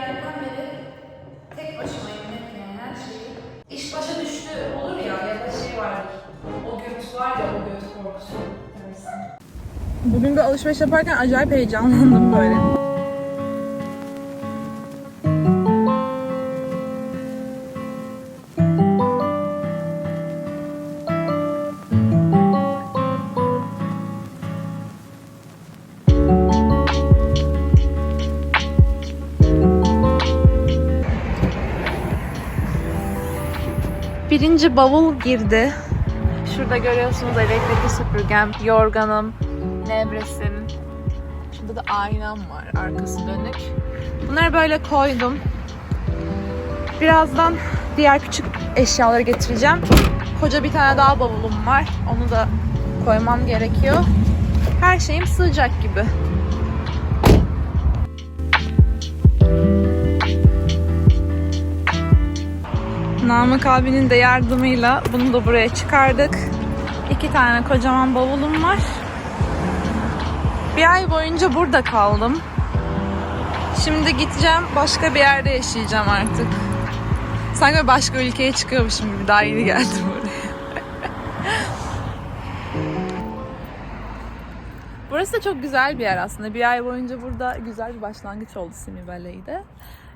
geldiğimden beri tek başımayım hep yani her şeyi. İş başa düştü olur ya ya da şey vardır. O göt var ya o göt korkusu. Bugün bir alışveriş yaparken acayip heyecanlandım böyle. Birinci bavul girdi. Şurada görüyorsunuz elektrikli süpürgem, yorganım, nevresim. Şurada da aynam var arkası dönük. Bunları böyle koydum. Birazdan diğer küçük eşyaları getireceğim. Koca bir tane daha bavulum var. Onu da koymam gerekiyor. Her şeyim sığacak gibi. Namık abinin de yardımıyla bunu da buraya çıkardık. İki tane kocaman bavulum var. Bir ay boyunca burada kaldım. Şimdi gideceğim başka bir yerde yaşayacağım artık. Sanki başka ülkeye çıkıyormuşum gibi daha yeni geldim buraya. Burası da çok güzel bir yer aslında. Bir ay boyunca burada güzel bir başlangıç oldu Simi Valley'de.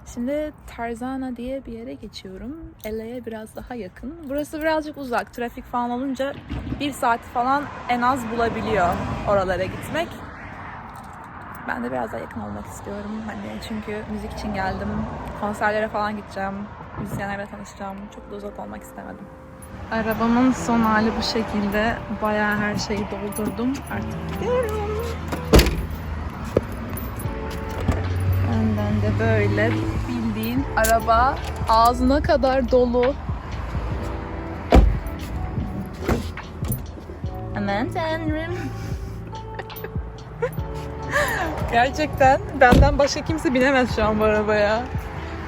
Şimdi Tarzana diye bir yere geçiyorum. LA'ye biraz daha yakın. Burası birazcık uzak. Trafik falan olunca bir saat falan en az bulabiliyor oralara gitmek. Ben de biraz daha yakın olmak istiyorum. Hani çünkü müzik için geldim. Konserlere falan gideceğim. Müzisyenlerle tanışacağım. Çok da uzak olmak istemedim. Arabamın son hali bu şekilde. Bayağı her şeyi doldurdum. Artık gidiyorum. Önden de böyle bildiğin araba ağzına kadar dolu. Aman tanrım. Gerçekten benden başka kimse binemez şu an bu arabaya.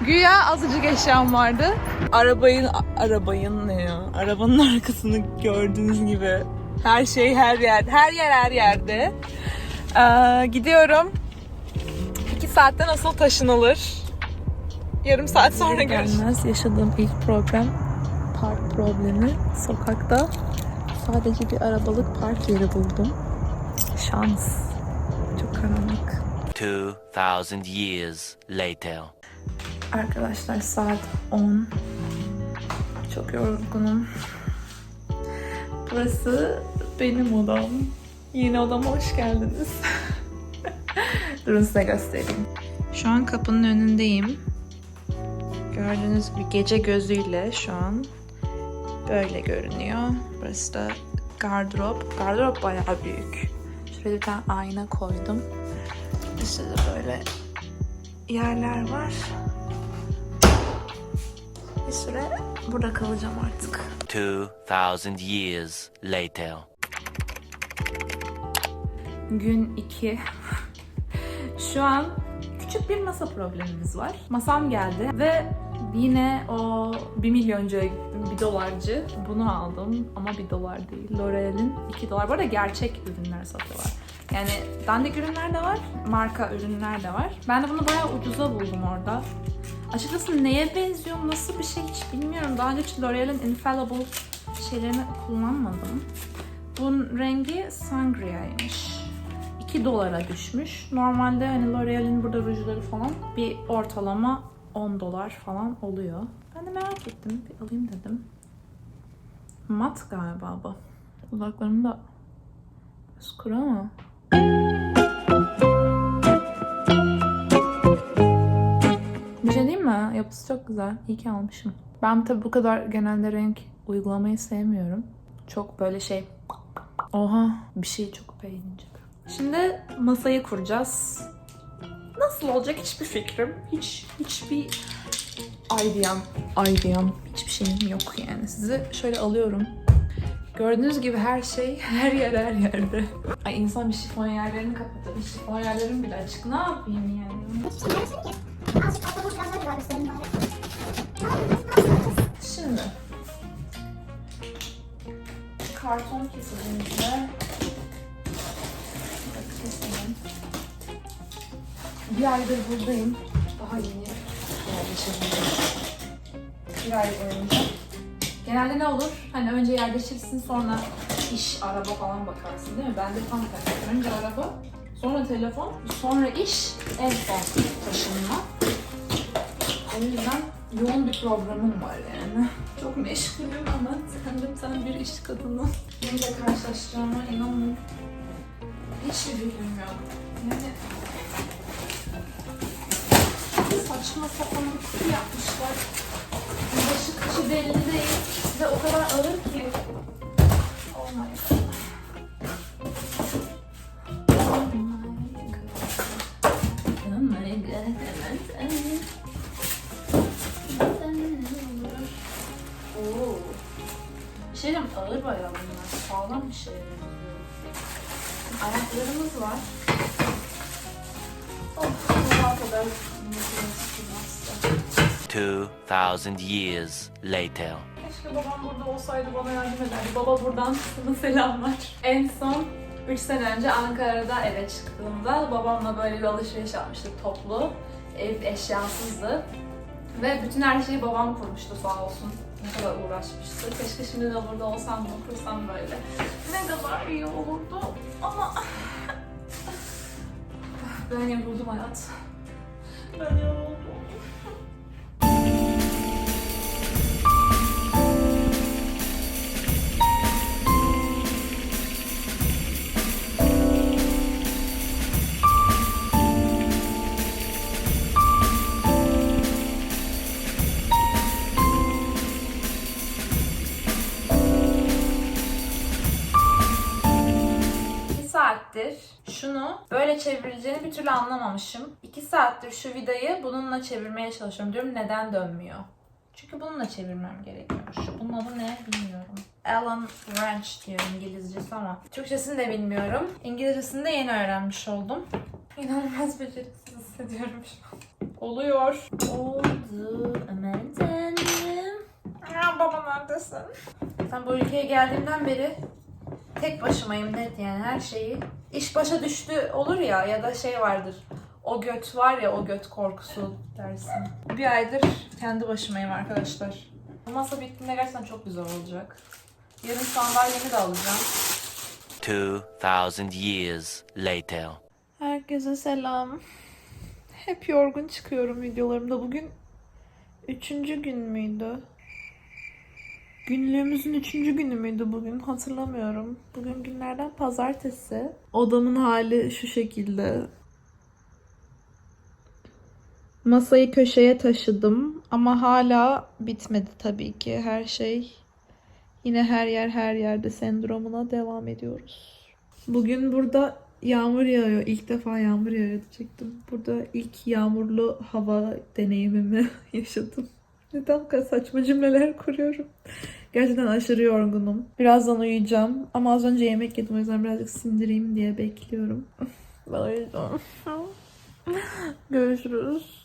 Güya azıcık eşyam vardı. Arabayın, arabayın ne ya? Arabanın arkasını gördüğünüz gibi. Her şey her yer, her yer her yerde. Ee, gidiyorum. İki saatte nasıl taşınılır? Yarım saat sonra görüşürüz. yaşadığım ilk problem park problemi. Sokakta sadece bir arabalık park yeri buldum. Şans. Çok karanlık. 2,000 years later. Arkadaşlar saat 10. Çok yorgunum. Burası benim odam. Yeni odama hoş geldiniz. Durun size göstereyim. Şu an kapının önündeyim. Gördüğünüz gibi gece gözüyle şu an böyle görünüyor. Burası da gardırop. Gardırop bayağı büyük. Şöyle bir tane ayna koydum. İşte de böyle yerler var. Bir süre burada kalacağım artık. 2,000 years later. Gün 2. Şu an küçük bir masa problemimiz var. Masam geldi ve yine o 1 milyoncuya gittim. 1 dolarcı. Bunu aldım ama 1 dolar değil. L'Oreal'in 2 dolar. Bu arada gerçek ürünler satıyorlar. Yani dandik ürünler de var, marka ürünler de var. Ben de bunu bayağı ucuza buldum orada. Açıkçası neye benziyor, nasıl bir şey hiç bilmiyorum. Daha önce hiç L'Oreal'in Infallible şeylerini kullanmadım. Bunun rengi Sangria'ymış. 2 dolara düşmüş. Normalde hani L'Oreal'in burada rujları falan bir ortalama 10 dolar falan oluyor. Ben de merak ettim. Bir alayım dedim. Mat galiba bu. Uzaklarımda biraz kuru ama. Bir şey diyeyim mi? Yapısı çok güzel. İyi ki almışım. Ben tabii bu kadar genelde renk uygulamayı sevmiyorum. Çok böyle şey... Oha bir şeyi çok beğenince. Şimdi masayı kuracağız. Nasıl olacak hiçbir fikrim. Hiç hiçbir ideam, ideam hiçbir şeyim yok yani. Sizi şöyle alıyorum. Gördüğünüz gibi her şey her yer her yerde. Ay insan bir şifon yerlerini kapatır. Şifon yerlerim bile açık. Ne yapayım yani? Şimdi karton kesimimizle Bir aydır buradayım. Daha yeni yerleşebilirim. Bir ay boyunca. Genelde ne olur? Hani önce yerleşirsin sonra iş, araba falan bakarsın değil mi? Ben de tam tersi. Önce araba, sonra telefon, sonra iş, en son taşınma. O yüzden yoğun bir programım var yani. Çok meşgulüm ama kendim sen bir iş kadını. Neyle karşılaşacağıma inanın. Hiçbir fikrim Saçma sapan bir kutu yapmışlar. Başı kışı belli değil ve o kadar ağır ki. Oh my god. Oh my god. Oh. Bir şey diyeyim, ağır bayağı bunlar. Sağlam bir şey. Ayaklarımız var. Oh, bu kadar. 2,000 years later. Keşke babam burada olsaydı bana yardım ederdi. Baba buradan sana selamlar. En son 3 sene önce Ankara'da eve çıktığımda babamla böyle bir alışveriş yapmıştık toplu. Ev eşyasızdı. Ve bütün her şeyi babam kurmuştu sağ olsun. Ne kadar uğraşmıştı. Keşke şimdi de burada olsam da kursam böyle. Ne kadar iyi olurdu ama... ben yoruldum hayat. Ben yoruldum. İki saattir şunu böyle çevrileceğini bir türlü anlamamışım. İki saattir şu vidayı bununla çevirmeye çalışıyorum. Diyorum neden dönmüyor? Çünkü bununla çevirmem gerekiyormuş. Bunun adı ne bilmiyorum. Allen wrench diyor İngilizcesi ama Türkçesini de bilmiyorum. İngilizcesini de yeni öğrenmiş oldum. İnanılmaz beceriksiz hissediyorum şu an. Oluyor. Oldu. Aman tanrım. Baba neredesin? Sen bu ülkeye geldiğimden beri tek başımayım net yani her şeyi. İş başa düştü olur ya ya da şey vardır. O göt var ya o göt korkusu dersin. Bir aydır kendi başımayım arkadaşlar. Bu masa bittiğinde gerçekten çok güzel olacak. Yarın sandalyemi de alacağım. 2,000 years later. Herkese selam. Hep yorgun çıkıyorum videolarımda. Bugün üçüncü gün müydü? Günlüğümüzün üçüncü günü müydü bugün? Hatırlamıyorum. Bugün günlerden pazartesi. Odamın hali şu şekilde. Masayı köşeye taşıdım ama hala bitmedi tabii ki. Her şey yine her yer her yerde sendromuna devam ediyoruz. Bugün burada yağmur yağıyor. İlk defa yağmur yağıyor diyecektim. Burada ilk yağmurlu hava deneyimimi yaşadım. Neden bu kadar saçma cümleler kuruyorum? Gerçekten aşırı yorgunum. Birazdan uyuyacağım. Ama az önce yemek yedim. O yüzden birazcık sindireyim diye bekliyorum. Ben uyuyacağım. Görüşürüz.